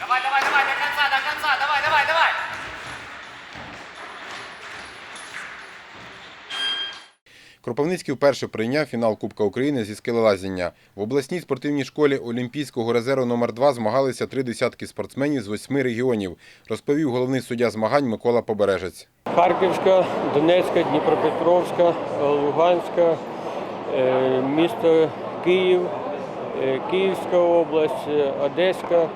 Давай, давай, давай, до конца, до конца, давай, давай, давай. Кропивницький вперше прийняв фінал Кубка України зі скелелазіння. В обласній спортивній школі Олімпійського резерву номер 2 змагалися три десятки спортсменів з восьми регіонів, розповів головний суддя змагань Микола Побережець. Харківська, Донецька, Дніпропетровська, Луганська, е, місто Київ, е, Київська область, е, Одеська,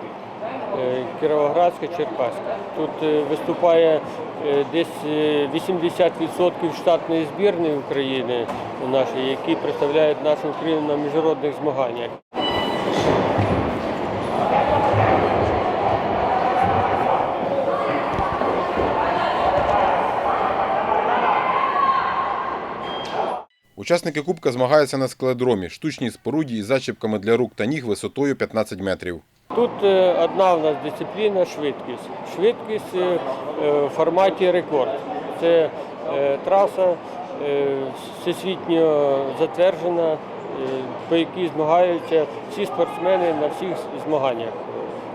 Кіровоградська, Черкаська. Тут е, виступає е, десь е, 80% штатної збірної України у нашій, які представляють нашу Україну на міжнародних змаганнях. Учасники Кубка змагаються на скеледромі, штучній споруді із зачіпками для рук та ніг висотою 15 метрів. Тут е, одна в нас дисципліна швидкість. Швидкість е, е, в форматі рекорд. Це траса всесвітньо затверджена, по якій змагаються всі спортсмени на всіх змаганнях.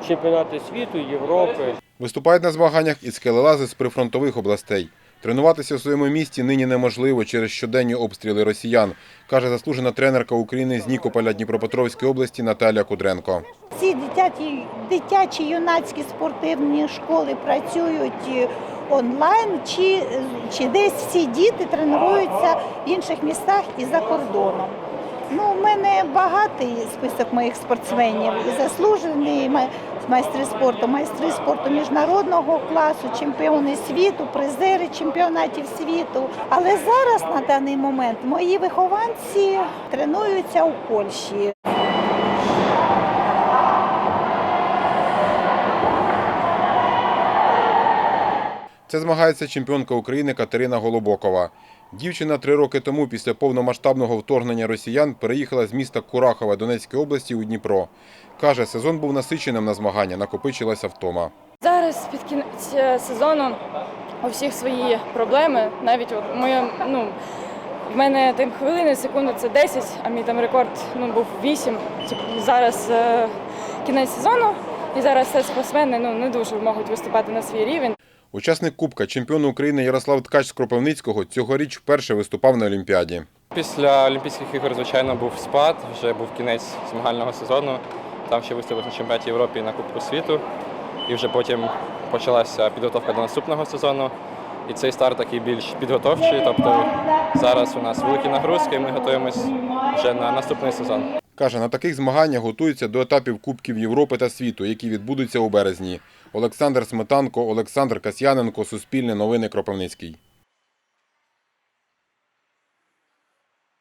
Чемпіонати світу, Європи. Виступають на змаганнях і скелелази з прифронтових областей. Тренуватися в своєму місті нині неможливо через щоденні обстріли росіян, каже заслужена тренерка України з Нікополя Дніпропетровської області Наталя Кудренко. Ці дитячі, дитячі юнацькі спортивні школи працюють е, онлайн, чи, чи десь всі діти тренуються в інших містах і за кордоном. Ну, у мене багатий список моїх спортсменів і заслужені ма- майстри спорту, майстри спорту міжнародного класу, чемпіони світу, призери чемпіонатів світу. Але зараз на даний момент мої вихованці тренуються у Польщі. Це змагається чемпіонка України Катерина Голобокова. Дівчина три роки тому після повномасштабного вторгнення росіян переїхала з міста Курахова Донецької області у Дніпро. Каже, сезон був насиченим на змагання, накопичилася втома. Зараз під кінець сезону у всіх свої проблеми. Навіть от моє, ну, в мене там хвилини, секунди це 10, а мій там рекорд ну, був 8. Типу, зараз е, кінець сезону, і зараз все спортсмени ну, не дуже можуть виступати на свій рівень. Учасник Кубка, чемпіон України Ярослав Ткач з Кропивницького цьогоріч вперше виступав на Олімпіаді. Після Олімпійських ігор, звичайно, був спад, вже був кінець змагального сезону. Там ще виступив на чемпіонаті Європи і на Кубку світу. І вже потім почалася підготовка до наступного сезону. І цей старт такий більш підготовчий. Тобто зараз у нас великі нагрузки, і ми готуємось вже на наступний сезон. Каже, на таких змаганнях готуються до етапів Кубків Європи та світу, які відбудуться у березні. Олександр Сметанко, Олександр Касьяненко, Суспільне новини Кропивницький.